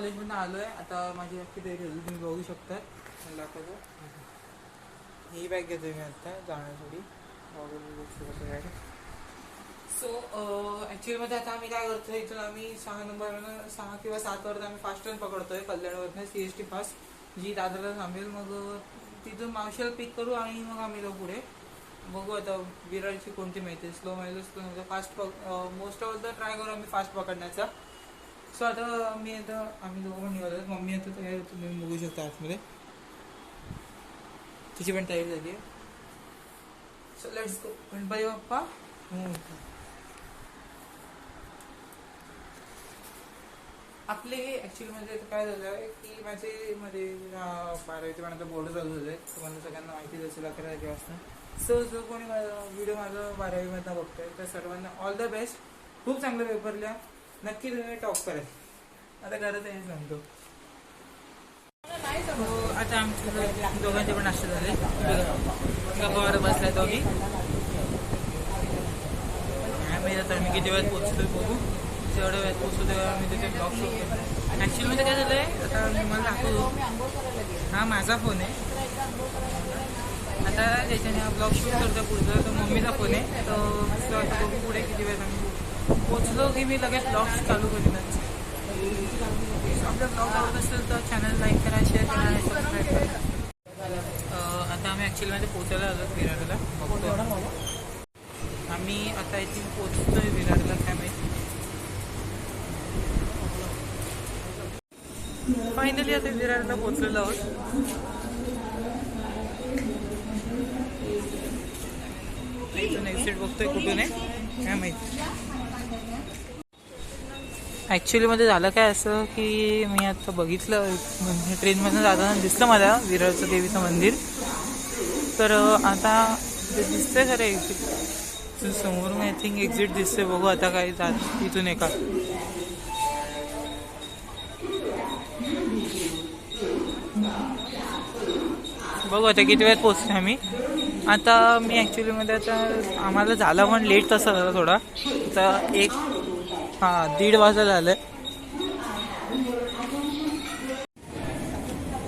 कॉलेजमधून आलो आहे आता माझी अख्खी तयारी झाली तुम्ही बघू शकता मला दाखवतो ही बॅग घेतोय मी आता जाण्यासाठी. सो ॲक्च्युअलीमध्ये आता आम्ही काय करतोय इथून आम्ही सहा नंबरवरनं सहा किंवा सातवरनं आम्ही फास्ट ट्रेन पकडतोय कल्याणवरनं सी एस टी फास्ट जी दादरला थांबेल मग तिथून मावशीला पिक करू आणि मग आम्ही जाऊ पुढे. बघू आता विरारची कोणती माहिती स्लो माहिती slow fast most of the try करू आम्ही फास्ट पकडण्याचा. सो आता मी आता आम्ही दोघं निघालो मम्मी आता तयार होतो तुम्ही बघू शकता आतमध्ये. तिची पण तयारी झाली आहे. So let's go Ganpati Bappa हम्म. आपले ॲक्च्युली म्हणजे काय झालं आहे की माझे मध्ये बारावीचे पण आता बोर्ड चालू झाले तुम्हाला सगळ्यांना माहितीच असेल अकरा तारखेपासून. सो जो कोणी व्हिडिओ माझा बारावीमधला बघतोय तर सर्वांना ऑल द बेस्ट खूप चांगलं पेपर लिहा. नक्की तुम्ही टॉप करेल आता गरज आहे सांगतो. हो, आता आमच्या दोघांचे पण नाश्ते झाले. गप्पावर बसलाय दोघी. काय माहिती आता मी किती वेळात पोचतोय बघू. जेवढ्या वेळात पोहोचतो तेव्हा मी तिथे ब्लॉग शूट करतो म्हणजे काय झालं आहे आता मी मला दाखवतो. हा माझा फोन आहे. आता त्याच्याने ब्लॉक ब्लॉग शूट करतो पुढचा. तो मम्मीचा फोन आहे. तर बघू पुढे किती वेळात आम्ही पोचलो की मी लगेच ब्लॉग्स चालू करीन आपला ब्लॉग आवडत असेल तर चॅनल लाईक करा शेअर करा आणि सबस्क्राईब करा. आता आम्ही ॲक्च्युअलीमध्ये म्हणजे पोचायला आलो विरारला आम्ही आता इथून पोचतोय विरारला काय माहिती फायनली आता विरारला पोचलेलो आहोत. इथून एक्झिट बघतोय कुठून आहे? काय माहिती? ॲक्च्युलीमध्ये झालं काय असं की मी आता बघितलं म्हणजे ट्रेनमधून जाताना दिसलं मला विरळचं देवीचं मंदिर. तर आता ते दिसतंय खरं एक्झिट समोर आय थिंक एक्झिट दिसतंय. बघू आता काय जात इथून एका. बघू आता किती वेळात पोचतो आम्ही. आता मी ॲक्च्युलीमध्ये आता आम्हाला झालं पण लेट तसा झाला थोडा. तर एक हां दीड वाजता झालं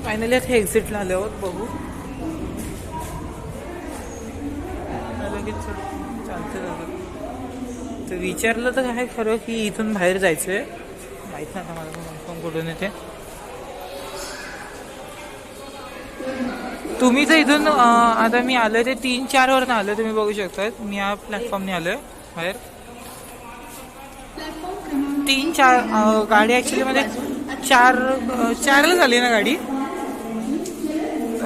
फायनली आता एक्झिटला आले आहोत बघू. लगेच चल- चालतं तर विचारलं तर काय खरं की इथून बाहेर जायचं आहे माहीत नाही आता मला कन्फर्म कुठून येते. तुम्ही तर इथून आता मी आलोय ते तीन चार वर आलोय तुम्ही बघू शकता मी या प्लॅटफॉर्मने आलोय बाहेर. तीन चार गाडी ऍक्च्युली मध्ये चार चारला झाली ना गाडी?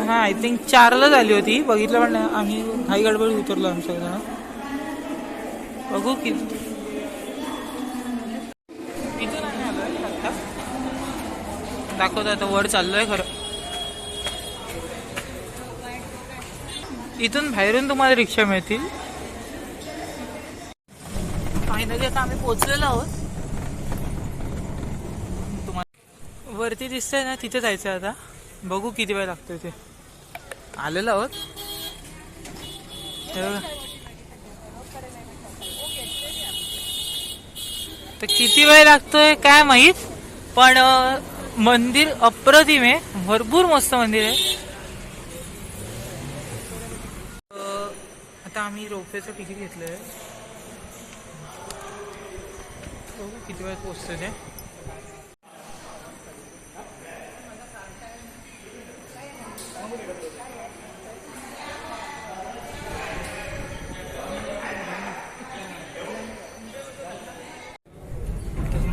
हा आय थिंक चारला झाली होती. बघितलं पण आम्ही घाई गडबड उतरलो आमच्या जण बघू की. इथून आता. दाखवतो आता वर चाललोय खरं. इथून बाहेरून तुम्हाला रिक्षा मिळतील. फायनली आता आम्ही पोहोचलेलो आहोत. तुम्हाला वरती दिसतंय ना तिथे जायचं आता. बघू किती वेळ लागतोय ते. आलेलो आहोत. तर किती वेळ लागतोय काय माहीत पण मंदिर अप्रतिम आहे. भरपूर मस्त मंदिर आहे. आता आम्ही रोपेचं तिकीट घेतलंय. बघू किती वेळात पोचतो ते.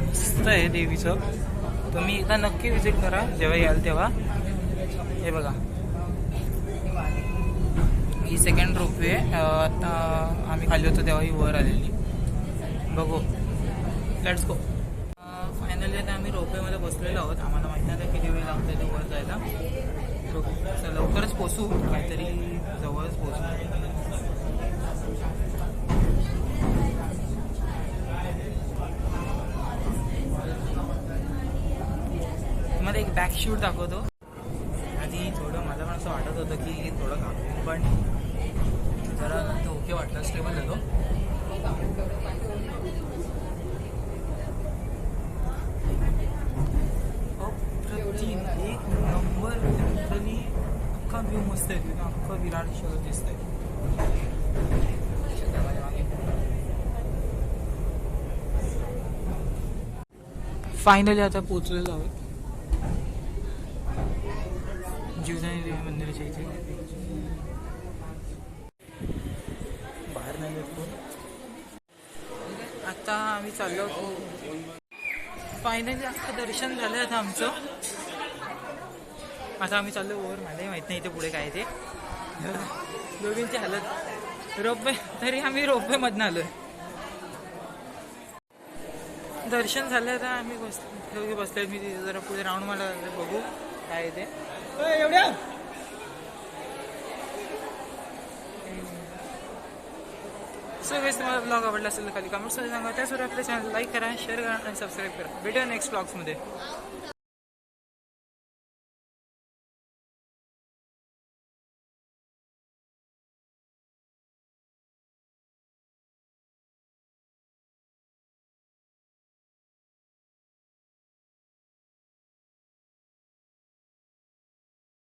मस्त आहे देवीचं. तुम्ही एकदा नक्की विजिट करा जेव्हा याल तेव्हा. हे बघा. ही सेकंड रोपवे आता आम्ही खाली होतो तेव्हा ही वर आलेली. बघू. लेट्स गो फायनली आता आम्ही रोपवेमध्ये बसलेलो आहोत. आम्हाला माहिती नाही किती वेळ लागतो ते वर जायला. चला, लवकरच पोचू. काहीतरी जवळच पोचू. मला एक बॅक शूट दाखवतो. आधी थोडं मला पण असं वाटत होतं की थोडं घाबरून पण जरा ओके वाटलं. स्टेबल झालो. एक नंबर मस्त विराट शहर दिसत आहे फायनली आता पोचलेलो आहोत. जीवदानी देवी मंदिराच्या इथे. बाहेर नाही आता आम्ही चाललो आहोत. फायनली आता दर्शन झालं आता आमचं. आता आम्ही चाललो वर मलाही माहीत नाही इथे पुढे काय ते. दोघींची हालत. रोपवे तरी आम्ही रोपवेमधनं आलोय. दर्शन झालं आता आम्ही बस दोघे बसले मी जरा पुढे राऊंड मला बघू. काय आहे ते. एवढ्या? सो वेळेस तुम्हाला ब्लॉग आवडला असेल तर खाली कमेंट्समध्ये सांगा. त्याचबरोबर आपल्या चॅनल लाईक करा शेअर करा आणि सबस्क्राईब करा. भेटूया नेक्स्ट ब्लॉग्समध्ये